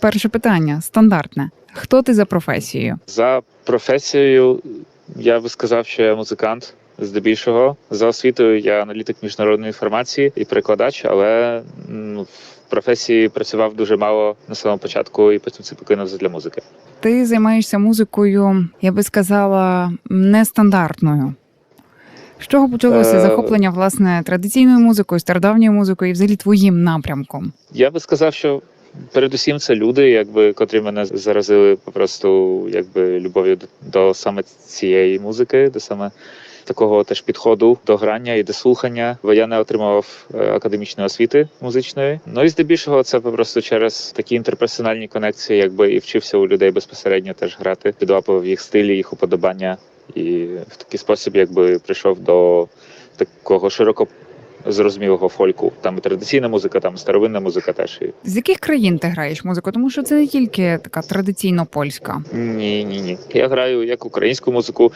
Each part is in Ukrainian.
Перше питання стандартне: хто ти за професією? За професією я би сказав, що я музикант. Здебільшого за освітою я аналітик міжнародної інформації і перекладач, але в професії працював дуже мало на самому початку і потім це покинув для музики. Ти займаєшся музикою, я би сказала, нестандартною. З чого почалося Е, захоплення власне традиційною музикою, стародавньою музикою і взагалі твоїм напрямком? Я би сказав, що передусім це люди, якби котрі мене заразили попросту якби любов'ю до, саме цієї музики, до саме такого теж підходу до грання і до слухання. Бо я не отримував е, академічної освіти музичної. Ну і здебільшого це попросту через такі інтерперсональні конекції, якби і вчився у людей безпосередньо теж грати, підлапував їх стилі, їх уподобання, і в такий спосіб, якби прийшов до такого широко зрозумілого фольку. Там і традиційна музика, там і старовинна музика теж. З яких країн ти граєш музику? Тому що це не тільки така традиційно польська. Ні, ні, ні. Я граю як українську музику,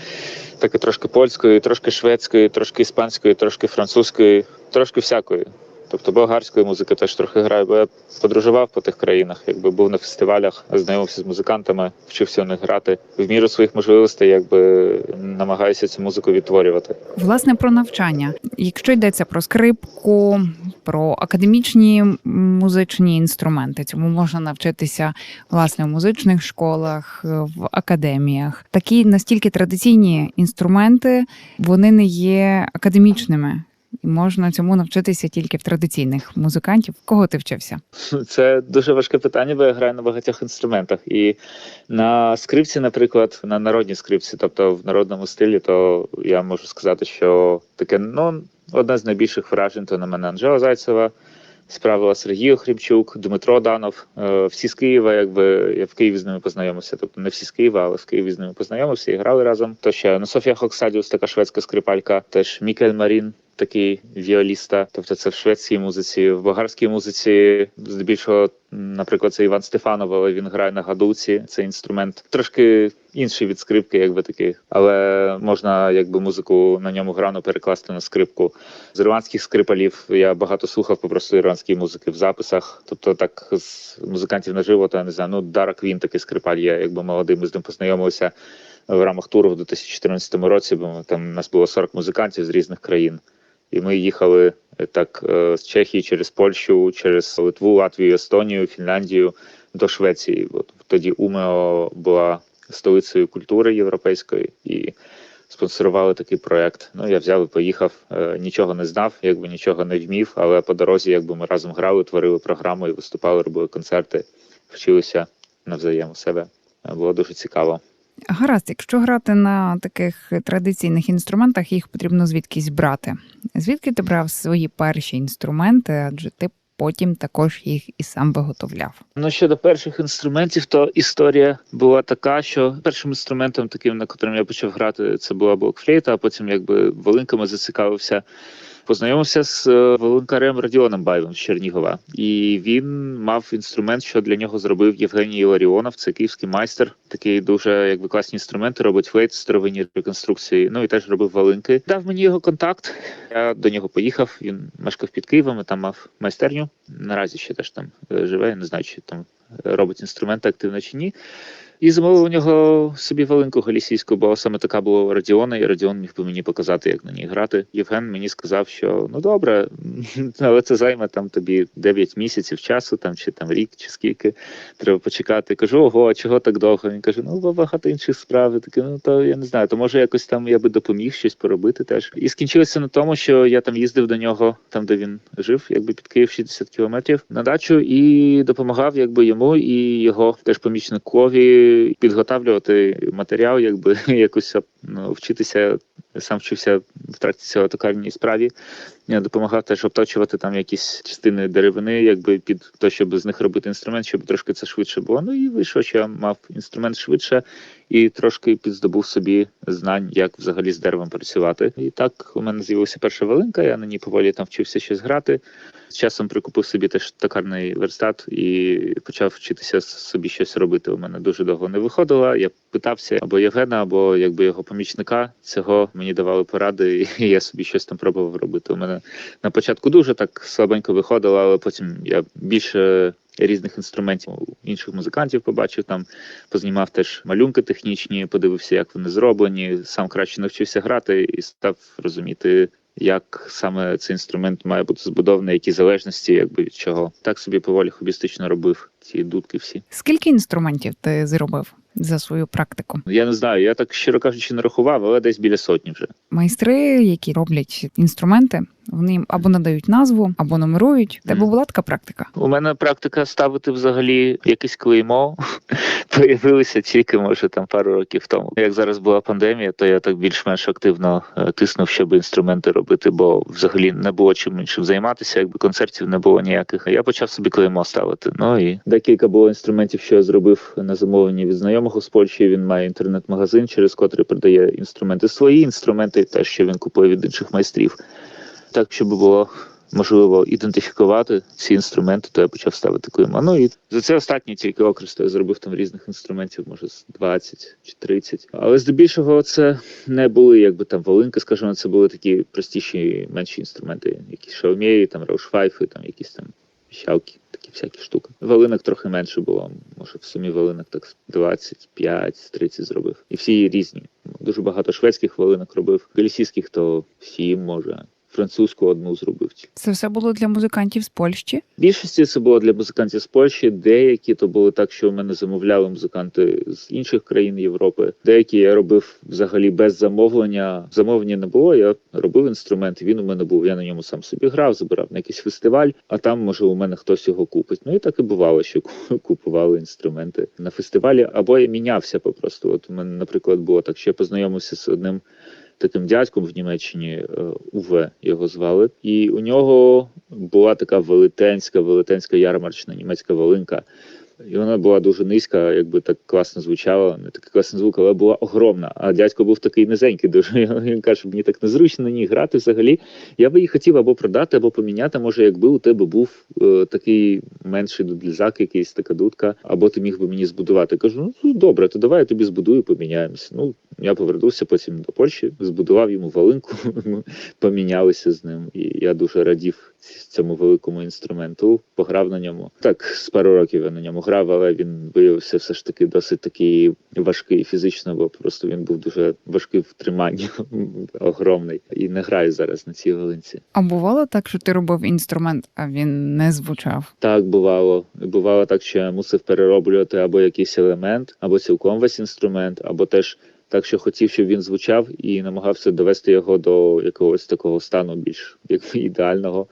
так і трошки польською, трошки шведською, трошки іспанською, трошки французькою, трошки всякої. Тобто болгарської музики теж трохи граю, бо я подорожував по тих країнах, якби був на фестивалях, знайомився з музикантами, вчився у них грати. В міру своїх можливостей, якби намагаюся цю музику відтворювати. Власне, про навчання. Якщо йдеться про скрипку, про академічні музичні інструменти, цьому можна навчитися власне в музичних школах, в академіях. Такі настільки традиційні інструменти вони не є академічними. І можна цьому навчитися тільки в традиційних музикантів. Кого ти вчився? Це дуже важке питання, бо я граю на багатьох інструментах. І на скрипці, наприклад, на народній скрипці, тобто в народному стилі, то я можу сказати, що таке ну одне з найбільших вражень то на мене Анжела Зайцева. Справила Сергій Охрімчук, Дмитро Данов, е, всі з Києва, якби я в Києві з ними познайомився. Тобто не всі з Києва, але в Києві з ними познайомився і грали разом. То ще ну, Софія Хоксадіус, така шведська скрипалька, теж Мікель Марін, такий віоліста. Тобто це в шведській музиці, в болгарській музиці, здебільшого, наприклад, це Іван Стефанов, але він грає на гадуці. Це інструмент трошки інший від скрипки, якби такий, але можна якби музику на ньому грану перекласти на скрипку. З ірландських скрипалів я багато слухав попросту ірландської музики в записах. Тобто, так з музикантів наживо, то я не знаю. Ну Дара Квін такий скрипаль є, якби молодий. Ми з ним познайомилися в рамках туру в 2014 році, бо там у нас було 40 музикантів з різних країн. І ми їхали е, так е, з Чехії через Польщу, через Литву, Латвію, Естонію, Фінляндію до Швеції. От тоді Умео була столицею культури європейської і спонсорували такий проект. Ну я взяв і поїхав. Е, Нічого не знав, якби нічого не вмів, але по дорозі, якби ми разом грали, творили програму і виступали, робили концерти, вчилися навзаєм у себе. Було дуже цікаво. Гаразд, якщо грати на таких традиційних інструментах, їх потрібно звідкись брати. Звідки ти брав свої перші інструменти? Адже ти потім також їх і сам виготовляв. Ну щодо перших інструментів, то історія була така, що першим інструментом, таким на котрим я почав грати, це була блокфлейта, а потім якби волинками зацікавився. Познайомився з е, волонкарем Радіоном Байвом з Чернігова, і він мав інструмент, що для нього зробив Євгеній Іларіонов. Це київський майстер. Такий дуже якби класні інструменти. Робить флейт, старовинні реконструкції. Ну і теж робив волинки. Дав мені його контакт. Я до нього поїхав. Він мешкав під Києвом, і там мав майстерню. Наразі ще теж там е, живе. Я не знаю, чи там е, робить інструменти активно чи ні. І замовив у нього собі волинку галісійську, бо саме така була Радіона, і Радіон міг би мені показати, як на ній грати. Євген мені сказав, що ну добре, але це займе там тобі 9 місяців часу, там чи там рік, чи скільки треба почекати. Кажу, ого, чого так довго? Він каже: ну бо багато інших справ. Таке, ну то я не знаю, то може якось там я би допоміг щось поробити теж. І скінчилося на тому, що я там їздив до нього, там де він жив, якби під Київ 60 кілометрів на дачу, і допомагав якби йому і його теж помічникові підготавлювати матеріал, якби якось ну, вчитися. Сам вчився в трактиці токарній справі. Я допомагав теж обточувати там якісь частини деревини, якби під те, щоб з них робити інструмент, щоб трошки це швидше було. Ну і вийшло, що я мав інструмент швидше і трошки підздобув собі знань, як взагалі з деревом працювати. І так у мене з'явилася перша волинка, я на ній поволі там вчився щось грати. З часом прикупив собі теж токарний верстат і почав вчитися собі щось робити. У мене дуже довго не виходило. Я питався або Євгена, або якби його помічника. Цього мені давали поради, і я собі щось там пробував робити. У мене на початку дуже так слабенько виходило, але потім я більше різних інструментів інших музикантів побачив там, познімав теж малюнки технічні, подивився, як вони зроблені. Сам краще навчився грати і став розуміти. Як саме цей інструмент має бути збудований, які залежності, якби від чого. Так собі поволі хобістично робив ці дудки всі. Скільки інструментів ти зробив за свою практику? Я не знаю, я так щиро кажучи, не рахував, але десь біля сотні вже. Майстри, які роблять інструменти, вони їм або надають назву, або нумерують. В Тебе була така практика? У мене практика ставити взагалі якесь клеймо появилася тільки може там пару років тому. Як зараз була пандемія, то я так більш-менш активно е, тиснув, щоб інструменти робити, бо взагалі не було чим іншим займатися, якби концертів не було ніяких. Я почав собі клеймо ставити. Ну і декілька було інструментів, що я зробив на замовлення від знайомого з Польщі. Він має інтернет-магазин, через котрий продає інструменти свої інструменти, теж що він купує від інших майстрів. Так, щоб було можливо ідентифікувати ці інструменти, то я почав ставити клейма. Ну і за це останні тільки окресло я зробив там різних інструментів, може з 20 чи 30. Але здебільшого це не були якби там волинки, скажімо, це були такі простіші, менші інструменти, якісь шаумєї, там раушвайфи, там якісь там щалки, такі всякі штуки. Валинок трохи менше було. Може, в сумі валинок так з 25-30 зробив. І всі різні. Дуже багато шведських валинок робив, галісійських то сім, може. Французьку одну зробив. Це все було для музикантів з Польщі. Більшості це було для музикантів з Польщі. Деякі то були так, що у мене замовляли музиканти з інших країн Європи. Деякі я робив взагалі без замовлення. Замовлення не було. Я робив інструмент. Він у мене був. Я на ньому сам собі грав, забирав на якийсь фестиваль, а там може у мене хтось його купить. Ну і так і бувало, що купували інструменти на фестивалі. Або я мінявся попросту. От у мене, наприклад, було так, що я познайомився з одним таким дядьком в Німеччині Уве його звали, і у нього була така велетенська, велетенська ярмарчна німецька волинка. І вона була дуже низька, якби так класно звучала, не такий класний звук, але була огромна. А дядько був такий низенький, дуже він каже, мені так незручно на ній грати взагалі. Я би її хотів або продати, або поміняти. Може, якби у тебе був е, такий менший дудлізак, якийсь така дудка, або ти міг би мені збудувати. Кажу, ну добре, то давай я тобі збудую, поміняємося. Ну я повернувся потім до Польщі, збудував йому валинку, ми помінялися з ним, і я дуже радів цьому великому інструменту. Пограв на ньому. Так, з пару років я на ньому грав, але він виявився все ж таки досить такий важкий фізично, бо просто він був дуже важкий в триманні, огромний. І не граю зараз на цій волинці. А бувало так, що ти робив інструмент, а він не звучав. Так бувало. Бувало так, що я мусив перероблювати або якийсь елемент, або цілком весь інструмент, або теж так, що хотів, щоб він звучав, і намагався довести його до якогось такого стану більш якби, ідеального.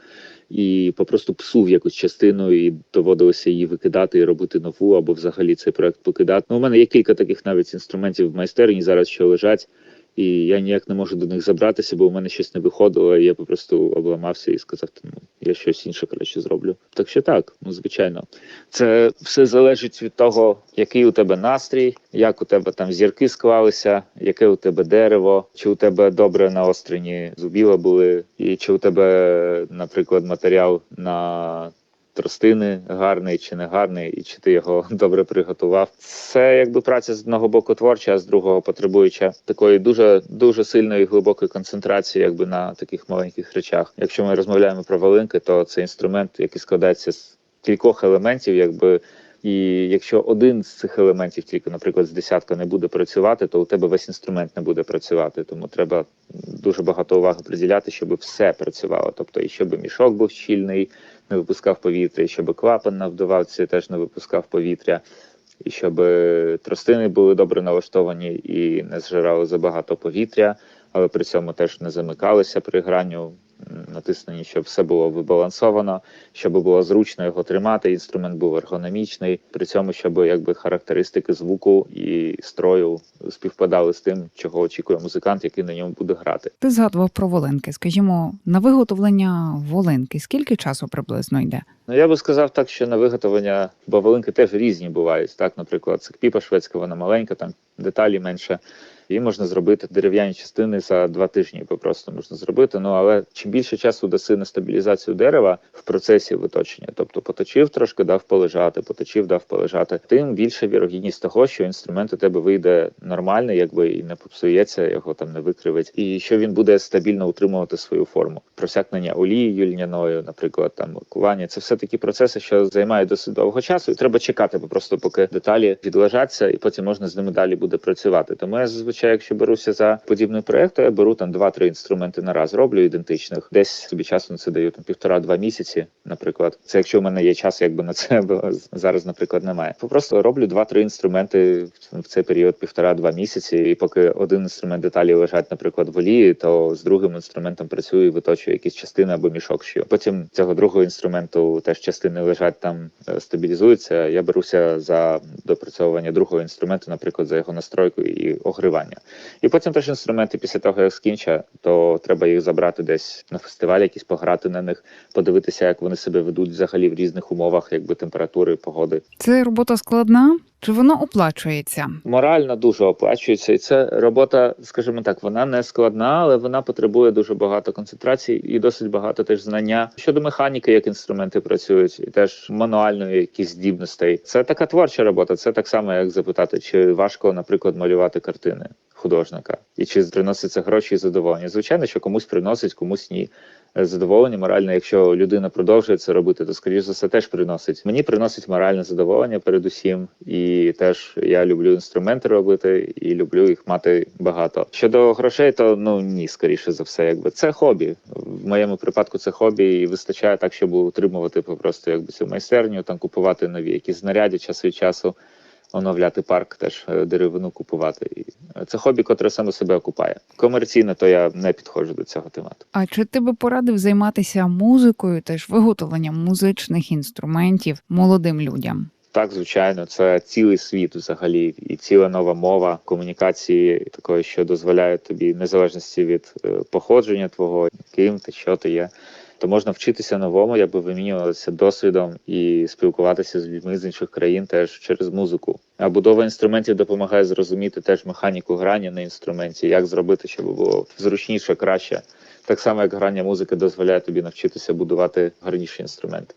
І попросту псув якусь частину, і доводилося її викидати і робити нову, або взагалі цей проект покидати. Ну, у мене є кілька таких навіть інструментів в майстерні зараз, що лежать, і я ніяк не можу до них забратися, бо у мене щось не виходило. І я попросту обламався і сказав, ну я щось інше краще зроблю. Так що так, ну звичайно, це все залежить від того, який у тебе настрій, як у тебе там зірки склалися, яке у тебе дерево, чи у тебе добре наострені зубіла були, і чи у тебе, наприклад, матеріал на тростини гарний чи не гарний, і чи ти його добре приготував. Це якби праця з одного боку творча, а з другого потребуюча такої дуже дуже сильної глибокої концентрації, якби на таких маленьких речах. Якщо ми розмовляємо про волинки, то це інструмент, який складається з кількох елементів, якби. І якщо один з цих елементів, тільки, наприклад, з десятка не буде працювати, то у тебе весь інструмент не буде працювати. Тому треба дуже багато уваги приділяти, щоб все працювало. Тобто, і щоб мішок був щільний, не випускав повітря, щоб клапан на вдувавці теж не випускав повітря, і щоб тростини були добре налаштовані і не зжирали забагато повітря, але при цьому теж не замикалися при гранню. Натиснені, щоб все було вибалансовано, щоб було зручно його тримати. Інструмент був ергономічний, при цьому, щоб якби характеристики звуку і строю співпадали з тим, чого очікує музикант, який на ньому буде грати. Ти згадував про волинки. Скажімо, на виготовлення волинки скільки часу приблизно йде? Ну я би сказав так, що на виготовлення, бо волинки теж різні бувають. Так, наприклад, це шведська, вона маленька, там деталі менше. Її можна зробити дерев'яні частини за два тижні. Попросту можна зробити. Ну але чим більше часу даси на стабілізацію дерева в процесі виточення, тобто поточив трошки, дав полежати, поточив, дав полежати, тим більша вірогідність того, що інструмент у тебе вийде нормальний, якби і не попсується, його там не викривить, і що він буде стабільно утримувати свою форму. Просякнення олією льняною, наприклад, там кування. Це все такі процеси, що займають досить довго часу, і треба чекати, просто поки деталі відлежаться, і потім можна з ними далі буде працювати. Тому я зазвичай, якщо беруся за подібний проект, то я беру там два-три інструменти на раз, роблю ідентичних. Десь собі часу на це даю там півтора-два місяці, наприклад. Це якщо в мене є час, якби на це бо зараз, наприклад, немає. Просто роблю два-три інструменти в цей період півтора-два місяці, і поки один інструмент деталі лежать, наприклад, в олії, то з другим інструментом працюю і виточую якісь частини або мішок шию. Потім цього другого інструменту теж частини лежать там, е, стабілізуються. Я беруся за допрацьовування другого інструменту, наприклад, за його настройку і огривання. І потім теж інструменти після того, як скінча, то треба їх забрати десь на фестиваль, якісь пограти на них, подивитися, як вони себе ведуть взагалі в різних умовах, якби температури, погоди. Це робота складна, чи воно оплачується? Морально дуже оплачується, і це робота, скажімо так, вона не складна, але вона потребує дуже багато концентрації і досить багато теж знання щодо механіки, як інструменти працюють, і теж мануальної якісь здібностей. Це така творча робота. Це так само, як запитати, чи важко, наприклад, малювати картини художника, і чи приноситься гроші і задоволення. Звичайно, що комусь приносить, комусь ні. Задоволення моральне, якщо людина продовжує це робити, то скоріш за все теж приносить. Мені приносить моральне задоволення передусім, і теж я люблю інструменти робити і люблю їх мати багато. Щодо грошей, то ну ні, скоріше за все, якби це хобі. В моєму припадку це хобі, і вистачає так, щоб утримувати просто якби цю майстерню, там купувати нові якісь знаряддя час від часу. Оновляти парк, теж е, деревину купувати. І е, це хобі, котре саме себе окупає. Комерційно, то я не підходжу до цього темату. А чи ти би порадив займатися музикою, теж виготовленням музичних інструментів молодим людям? Так, звичайно, це цілий світ взагалі, і ціла нова мова комунікації, такої, що дозволяє тобі незалежності від е, походження твого, ким ти, що ти є. То можна вчитися новому, якби вимінюватися досвідом і спілкуватися з людьми з інших країн теж через музику. А будова інструментів допомагає зрозуміти теж механіку грання на інструменті, як зробити, щоб було зручніше, краще. Так само, як грання музики дозволяє тобі навчитися будувати гарніші інструменти.